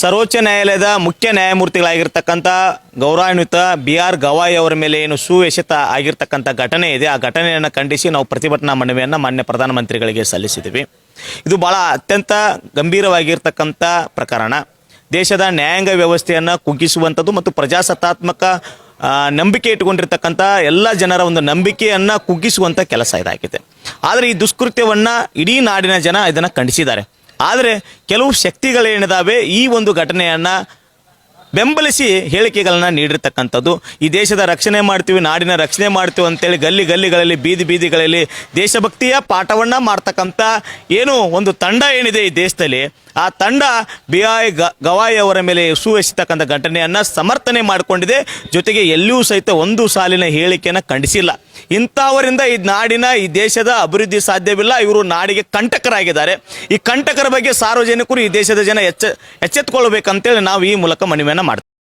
ಸರ್ವೋಚ್ಚ ನ್ಯಾಯಾಲಯದ ಮುಖ್ಯ ನ್ಯಾಯಮೂರ್ತಿಗಳಾಗಿರ್ತಕ್ಕಂಥ ಗೌರವಾನ್ವಿತ ಬಿ ಆರ್ ಗವಾಯಿ ಅವರ ಮೇಲೆ ಏನು ಸುವ್ಯಸಿತ ಆಗಿರ್ತಕ್ಕಂಥ ಘಟನೆ ಇದೆ. ಆ ಘಟನೆಯನ್ನು ಖಂಡಿಸಿ ನಾವು ಪ್ರತಿಭಟನಾ ಮನವಿಯನ್ನು ಮಾನ್ಯ ಪ್ರಧಾನಮಂತ್ರಿಗಳಿಗೆ ಸಲ್ಲಿಸಿದ್ದೀವಿ. ಇದು ಬಹಳ ಅತ್ಯಂತ ಗಂಭೀರವಾಗಿರ್ತಕ್ಕಂಥ ಪ್ರಕರಣ. ದೇಶದ ನ್ಯಾಯಾಂಗ ವ್ಯವಸ್ಥೆಯನ್ನು ಕುಗ್ಗಿಸುವಂಥದ್ದು ಮತ್ತು ಪ್ರಜಾಸತ್ತಾತ್ಮಕ ನಂಬಿಕೆ ಇಟ್ಟುಕೊಂಡಿರ್ತಕ್ಕಂಥ ಎಲ್ಲ ಜನರ ಒಂದು ನಂಬಿಕೆಯನ್ನು ಕುಗ್ಗಿಸುವಂಥ ಕೆಲಸ ಇದಾಗಿದೆ. ಆದರೆ ಈ ದುಷ್ಕೃತ್ಯವನ್ನು ಇಡೀ ನಾಡಿನ ಜನ ಇದನ್ನು ಖಂಡಿಸಿದ್ದಾರೆ. ಆದರೆ ಕೆಲವು ಶಕ್ತಿಗಳೇನಿದಾವೆ ಈ ಒಂದು ಘಟನೆಯನ್ನು ಬೆಂಬಲಿಸಿ ಹೇಳಿಕೆಗಳನ್ನ ನೀಡಿರ್ತಕ್ಕಂಥದ್ದು. ಈ ದೇಶದ ರಕ್ಷಣೆ ಮಾಡ್ತೀವಿ, ನಾಡಿನ ರಕ್ಷಣೆ ಮಾಡ್ತೀವಿ ಅಂತೇಳಿ ಗಲ್ಲಿ ಗಲ್ಲಿಗಳಲ್ಲಿ, ಬೀದಿ ಬೀದಿಗಳಲ್ಲಿ ದೇಶಭಕ್ತಿಯ ಪಾಠವನ್ನು ಮಾಡ್ತಕ್ಕಂಥ ಏನು ಒಂದು ತಂಡ ಏನಿದೆ ಈ ದೇಶದಲ್ಲಿ. ಆ ತಂಡ ಬಿ ಐ ಗವಾಯಿ ಅವರ ಮೇಲೆ ಸುವೆಸಿತಕ್ಕಂಥ ಘಟನೆಯನ್ನು ಸಮರ್ಥನೆ ಮಾಡಿಕೊಂಡಿದೆ. ಜೊತೆಗೆ ಎಲ್ಲಿಯೂ ಸಹಿತ ಒಂದು ಸಾಲಿನ ಹೇಳಿಕೆಯನ್ನು ಖಂಡಿಸಿಲ್ಲ. ಇಂಥವರಿಂದ ಈ ನಾಡಿನ, ಈ ದೇಶದ ಅಭಿವೃದ್ಧಿ ಸಾಧ್ಯವಿಲ್ಲ. ಇವರು ನಾಡಿಗೆ ಕಂಟಕರಾಗಿದ್ದಾರೆ. ಈ ಕಂಟಕರ ಬಗ್ಗೆ ಸಾರ್ವಜನಿಕರು ಈ ದೇಶದ ಜನ ಎಚ್ಚ ಎಚ್ಚೆತ್ತುಕೊಳ್ಬೇಕಂತೇಳಿ ನಾವು ಈ ಮೂಲಕ ಮನವಿಯನ್ನು ಮಾಡ್ತೀವಿ.